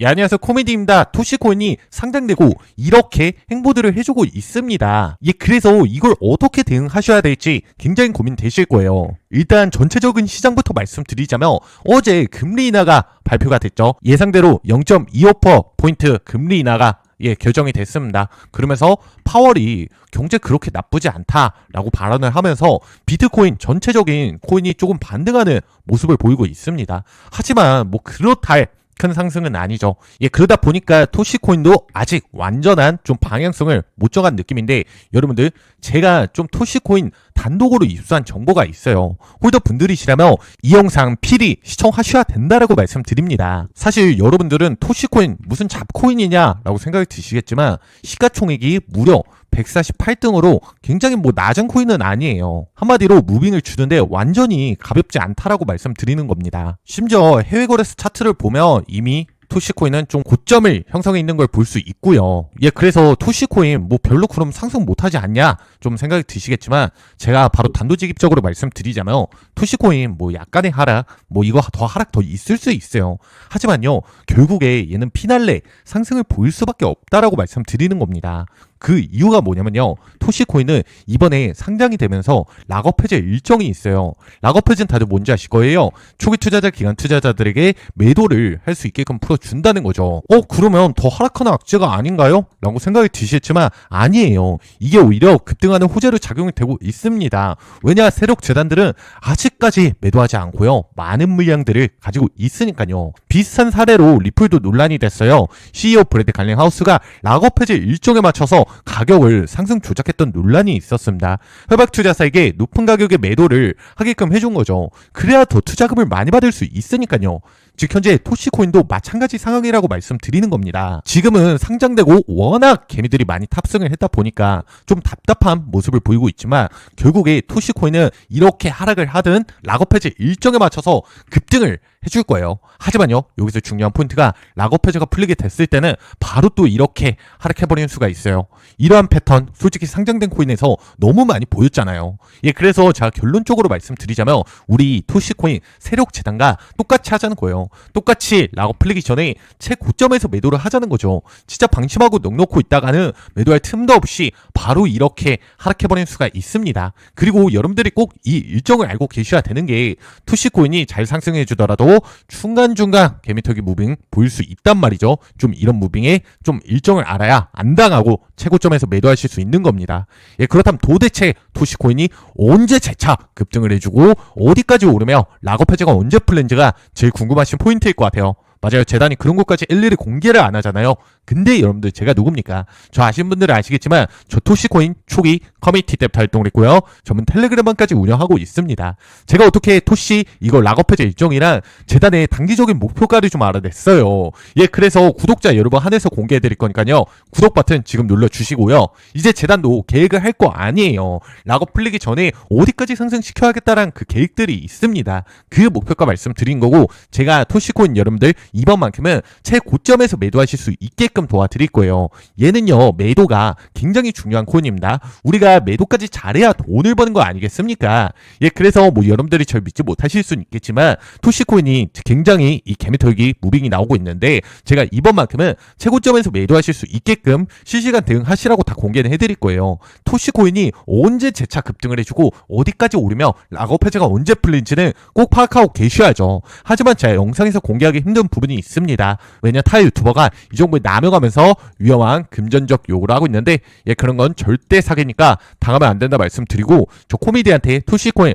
예, 안녕하세요. 코미디입니다. 토시코인이 상장되고 이렇게 행보들을 해주고 있습니다. 예, 그래서 이걸 어떻게 대응하셔야 될지 굉장히 고민되실 거예요. 일단 전체적인 시장부터 말씀드리자면 어제 금리 인하가 발표가 됐죠. 예상대로 0.25%포인트 금리 인하가 예, 결정이 됐습니다. 그러면서 파월이 경제 그렇게 나쁘지 않다라고 발언을 하면서 비트코인 전체적인 코인이 조금 반등하는 모습을 보이고 있습니다. 하지만 뭐 그렇다 할 큰 상승은 아니죠. 예, 그러다 보니까 토시코인도 아직 완전한 좀 방향성을 못 정한 느낌인데 여러분들 제가 좀 토시코인 단독으로 입수한 정보가 있어요. 홀더 분들이시라면 이 영상 필히 시청하셔야 된다라고 말씀드립니다. 사실 여러분들은 토시코인 무슨 잡코인이냐라고 생각이 드시겠지만 시가총액이 무려 148등으로 굉장히 뭐 낮은 코인은 아니에요. 한마디로 무빙을 주는데 완전히 가볍지 않다라고 말씀드리는 겁니다. 심지어 해외 거래소 차트를 보면 이미 토시코인은 좀 고점을 형성해 있는 걸 볼 수 있고요. 예, 그래서 토시코인 뭐 별로 그럼 상승 못하지 않냐 좀 생각이 드시겠지만 제가 바로 단도직입적으로 말씀드리자면 토시코인 뭐 약간의 하락 뭐 이거 더 하락 더 있을 수 있어요. 하지만요 결국에 얘는 피날레 상승을 보일 수밖에 없다라고 말씀드리는 겁니다. 그 이유가 뭐냐면요. 토시코인은 이번에 상장이 되면서 락업 해제 일정이 있어요. 락업 해제는 다들 뭔지 아실 거예요. 초기 투자자 기간 투자자들에게 매도를 할 수 있게끔 풀어준다는 거죠. 어 그러면 더 하락하는 악재가 아닌가요? 라고 생각이 드시겠지만 아니에요. 이게 오히려 급등하는 호재로 작용이 되고 있습니다. 왜냐 세력 재단들은 아직까지 매도하지 않고요. 많은 물량들을 가지고 있으니까요. 비슷한 사례로 리플도 논란이 됐어요. CEO 브래드 갈링 하우스가 락업 해제 일정에 맞춰서 가격을 상승 조작했던 논란이 있었습니다. 협약 투자사에게 높은 가격의 매도를 하게끔 해준 거죠. 그래야 더 투자금을 많이 받을 수 있으니까요. 즉 현재 토시코인도 마찬가지 상황이라고 말씀드리는 겁니다. 지금은 상장되고 워낙 개미들이 많이 탑승을 했다 보니까 좀 답답한 모습을 보이고 있지만 결국에 토시코인은 이렇게 하락을 하든 락업 해제 일정에 맞춰서 급등을 해줄 거예요. 하지만요, 여기서 중요한 포인트가 락업 해제가 풀리게 됐을 때는 바로 또 이렇게 하락해버리는 수가 있어요. 이러한 패턴, 솔직히 상장된 코인에서 너무 많이 보였잖아요. 예, 그래서 제가 결론적으로 말씀드리자면 우리 토시코인 세력 재단과 똑같이 하자는 거예요. 똑같이 락업 풀리기 전에 최고점에서 매도를 하자는 거죠. 진짜 방심하고 넉넉고 있다가는 매도할 틈도 없이 바로 이렇게 하락해버리는 수가 있습니다. 그리고 여러분들이 꼭 이 일정을 알고 계셔야 되는 게 토시코인이 잘 상승해 주더라도 중간중간 개미터기 무빙 보일 수 있단 말이죠. 좀 이런 무빙에 좀 일정을 알아야 안 당하고 최고점에서 매도하실 수 있는 겁니다. 예, 그렇다면 도대체 토시코인이 언제 재차 급등을 해주고 어디까지 오르며 락업 해제가 언제 풀는지가 제일 궁금하신 포인트일 것 같아요. 맞아요. 재단이 그런 것까지 일일이 공개를 안 하잖아요. 근데 여러분들 제가 누굽니까? 저 아시는 분들은 아시겠지만 저 토시코인 초기 커뮤니티 때부터 활동을 했고요. 전문 텔레그램방까지 운영하고 있습니다. 제가 어떻게 토시 이거 락업 해제 일정이랑 재단의 단기적인 목표가를 좀 알아냈어요. 예, 그래서 구독자 여러분 한해서 공개해 드릴 거니까요. 구독 버튼 지금 눌러 주시고요. 이제 재단도 계획을 할 거 아니에요. 락업 풀리기 전에 어디까지 상승시켜야겠다란 그 계획들이 있습니다. 그 목표가 말씀드린 거고 제가 토시코인 여러분들 이번만큼은 최고점에서 매도하실 수 있게끔 도와드릴 거예요. 얘는요, 매도가 굉장히 중요한 코인입니다. 우리가 매도까지 잘해야 돈을 버는 거 아니겠습니까? 예, 그래서 뭐 여러분들이 절 믿지 못하실 수는 있겠지만, 토시코인이 굉장히 이 개미털기 무빙이 나오고 있는데, 제가 이번만큼은 최고점에서 매도하실 수 있게끔 실시간 대응하시라고 다 공개는 해드릴 거예요. 토시코인이 언제 재차 급등을 해주고, 어디까지 오르며 락업 해제가 언제 풀린지는 꼭 파악하고 계셔야죠. 하지만 제가 영상에서 공개하기 힘든 부분이 있습니다. 왜냐 타 유튜버가 이 정도에 남용 하면서 위험한 금전적 요구를 하고 있는데 예 그런 건 절대 사기니까 당하면 안 된다 말씀드리고 저 코미디한테 토시코인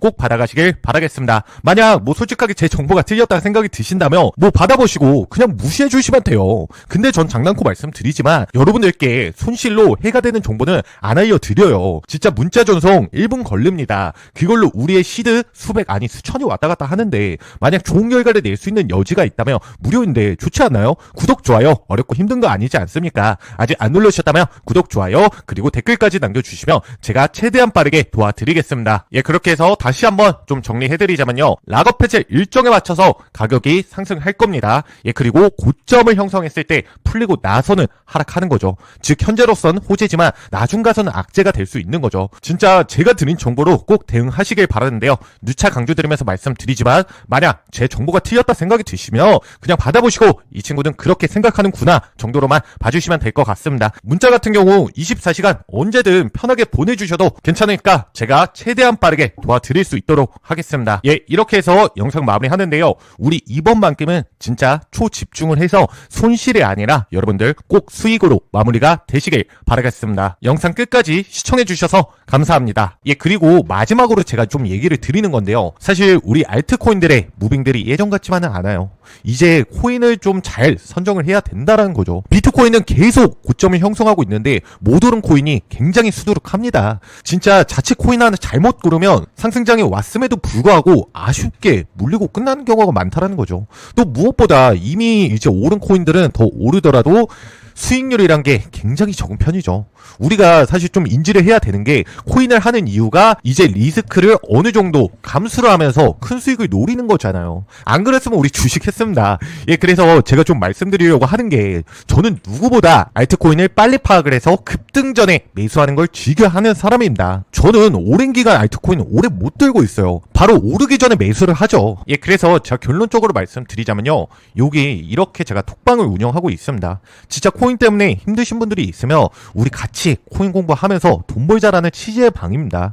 꼭 받아가시길 바라겠습니다. 만약 뭐 솔직하게 제 정보가 틀렸다 생각이 드신다면 뭐 받아보시고 그냥 무시해 주시면 돼요. 근데 전 장난코 말씀드리지만 여러분들께 손실로 해가 되는 정보는 안 알려드려요. 진짜 문자 전송 1분 걸립니다. 그걸로 우리의 시드 수백 아니 수천이 왔다 갔다 하는데 만약 좋은 결과를 낼 수 있는 여지가 있다면 무료인데 좋지 않나요? 구독 좋아요 어렵고 힘든 거 아니지 않습니까? 아직 안 눌러주셨다면 구독 좋아요 그리고 댓글까지 남겨주시면 제가 최대한 빠르게 도와드리겠습니다. 예 그렇게 해서 다시 한번 좀 정리해드리자면요 락업 해제 일정에 맞춰서 가격이 상승할 겁니다. 예 그리고 고점을 형성했을 때 풀리고 나서는 하락하는 거죠. 즉 현재로선 호재지만 나중 가서는 악재가 될 수 있는 거죠. 진짜 제가 드린 정보로 꼭 대응하시길 바라는데요. 누차 강조드리면서 말씀드리지만 만약 제 정보가 틀렸다 생각이 드시면 그냥 받아보시고 이 친구는 그렇게 생각하는구나 정도로만 봐주시면 될 것 같습니다. 문자 같은 경우 24시간 언제든 편하게 보내주셔도 괜찮으니까 제가 최대한 빠르게 도와드릴 수 있도록 하겠습니다. 예, 이렇게 해서 영상 마무리 하는데요. 우리 이번만큼은 진짜 초집중을 해서 손실이 아니라 여러분들 꼭 수익으로 마무리가 되시길 바라겠습니다. 영상 끝까지 시청해주셔서 감사합니다. 예, 그리고 마지막으로 제가 좀 얘기를 드리는 건데요. 사실 우리 알트코인들의 무빙들이 예전 같지만은 않아요. 이제 코인을 좀 잘 선정을 해야 된다라는 거죠. 비트코인은 계속 고점을 형성하고 있는데 못 오른 코인이 굉장히 수두룩합니다. 진짜 자칫 코인 하나 잘못 고르면 상승 장에 왔음에도 불구하고 아쉽게 물리고 끝나는 경우가 많다라는 거죠. 또 무엇보다 이미 이제 오른 코인들은 더 오르더라도 수익률이란 게 굉장히 적은 편이죠. 우리가 사실 좀 인지를 해야 되는 게 코인을 하는 이유가 이제 리스크를 어느 정도 감수를 하면서 큰 수익을 노리는 거잖아요. 안 그랬으면 우리 주식 했습니다. 예, 그래서 제가 좀 말씀드리려고 하는 게 저는 누구보다 알트코인을 빨리 파악을 해서 급등 전에 매수하는 걸 즐겨 하는 사람입니다. 저는 오랜 기간 알트코인 오래 못 들고 있어요. 바로 오르기 전에 매수를 하죠. 예, 그래서 제가 결론적으로 말씀드리자면요. 여기 이렇게 제가 톡방을 운영하고 있습니다. 진짜 코인 때문에 힘드신 분들이 있으면 우리 같이 코인 공부하면서 돈 벌자라는 취지의 방입니다.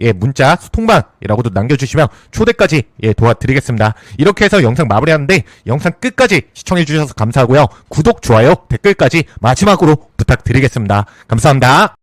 예, 문자 소통방이라고도 남겨주시면 초대까지 예, 도와드리겠습니다. 이렇게 해서 영상 마무리하는데 영상 끝까지 시청해주셔서 감사하고요. 구독, 좋아요, 댓글까지 마지막으로 부탁드리겠습니다. 감사합니다.